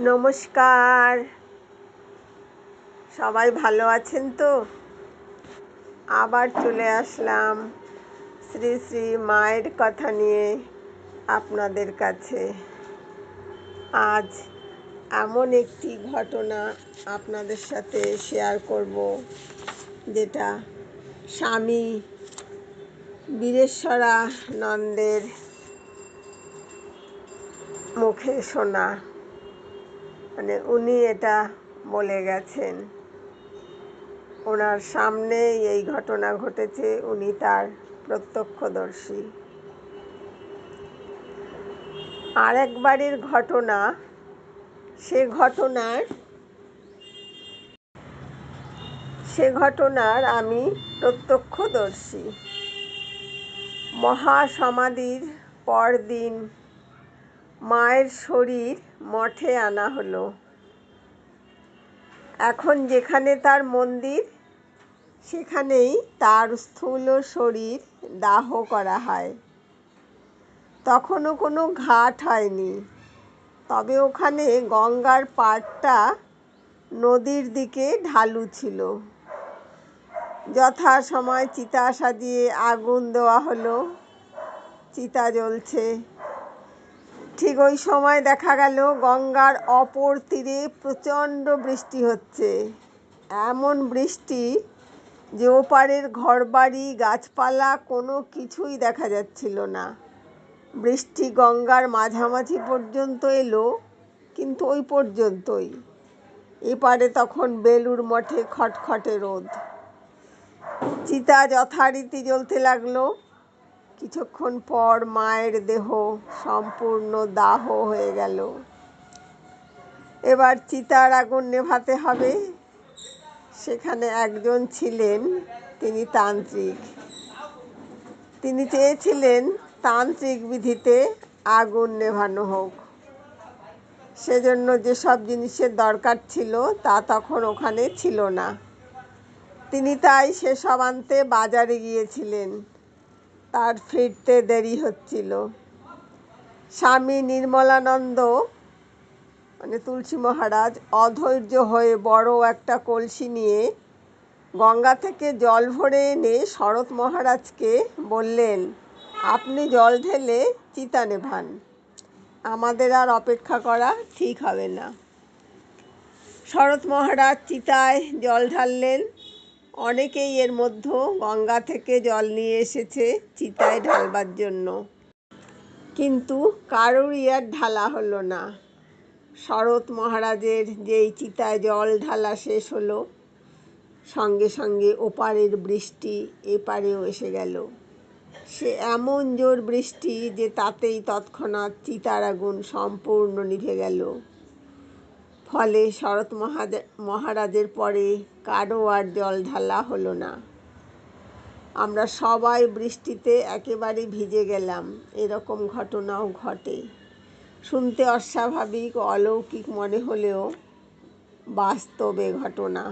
নমস্কার। সবাই ভালো আছেন তো? আবার চলে আসলাম শ্রী শ্রী মায়ের কথা নিয়ে আপনাদের কাছে। আজ এমন একটি ঘটনা আপনাদের সাথে শেয়ার করব, যেটা স্বামী বীরেশ্বরা নন্দের মুখে শোনা। মানে উনি এটা বলে গেছেন। ওনার সামনেই এই ঘটনা ঘটেছে, উনি তার প্রত্যক্ষদর্শী। আরেক বাড়ির ঘটনা, সে ঘটনার সে ঘটনার আমি প্রত্যক্ষদর্শী। মহাসমাধির পরদিন মায়ের শরীর মঠে আনা হলো। এখন যেখানে তার মন্দির, সেখানেই তার স্থূল শরীর দাহ করা হয়। তখনও কোনো ঘাট হয়নি। তবে ওখানে গঙ্গার পাড়টা নদীর দিকে ঢালু ছিল। যথা সময় চিতা সাজিয়ে আগুন দেওয়া হলো। চিতা জ্বলছে। ঠিক ওই সময় দেখা গেল গঙ্গার অপর তীরে প্রচণ্ড বৃষ্টি হচ্ছে। এমন বৃষ্টি যে ওপারের ঘরবাড়ি, গাছপালা কোনো কিছুই দেখা যাচ্ছিল না। বৃষ্টি গঙ্গার মাঝামাঝি পর্যন্ত এলো, কিন্তু ওই পর্যন্তই। এপারে তখন বেলুর মঠে খটখটে রোদ। চিতা যথারীতি জ্বলতে লাগল। কিছুক্ষণ পর মায়ের দেহ সম্পূর্ণ দাহ হয়ে গেল। এবার চিতার আগুন নেভাতে হবে। সেখানে একজন ছিলেন, তিনি তান্ত্রিক। তিনি চেয়েছিলেন তান্ত্রিক বিধিতে আগুন নেভানো হোক। সেজন্য যেসব জিনিসের দরকার ছিল, তা তখন ওখানে ছিল না। তিনি তাই সেসব আনতে বাজারে গিয়েছিলেন। তার ফিরতে দেরি হচ্ছিল। স্বামী নির্মলানন্দ মানে তুলসী মহারাজ, অধৈর্য হয়ে বড় একটা কলসি নিয়ে গঙ্গা থেকে জল ভরে এনে শরৎ মহারাজকে বললেন, আপনি জল ঢেলে চিতা নেভান আমাদের আর অপেক্ষা করা ঠিক হবে না। শরৎ মহারাজ চিতায় জল ঢাললেন। অনেকেই এর মধ্যে গঙ্গা থেকে জল নিয়ে এসেছে চিতায় ঢালবার জন্য। কিন্তু কারোরই আর ঢালা হলো না। শরৎ মহারাজের যেই চিতায় জল ঢালা শেষ হলো, সঙ্গে সঙ্গে ওপারের বৃষ্টি এপারেও এসে গেল। সে এমন জোর বৃষ্টি যে তাতেই তৎক্ষণাৎ চিতার আগুন সম্পূর্ণ নিভে গেল। ফলে শরৎ মহারাজের পরে কারও আর জল ঢালা হলো না। আমরা সবাই বৃষ্টিতে একেবারে ভিজে গেলাম। এরকম ঘটনাও ঘটে। শুনতে অস্বাভাবিক, অলৌকিক মনে হলেও বাস্তবে ঘটনা।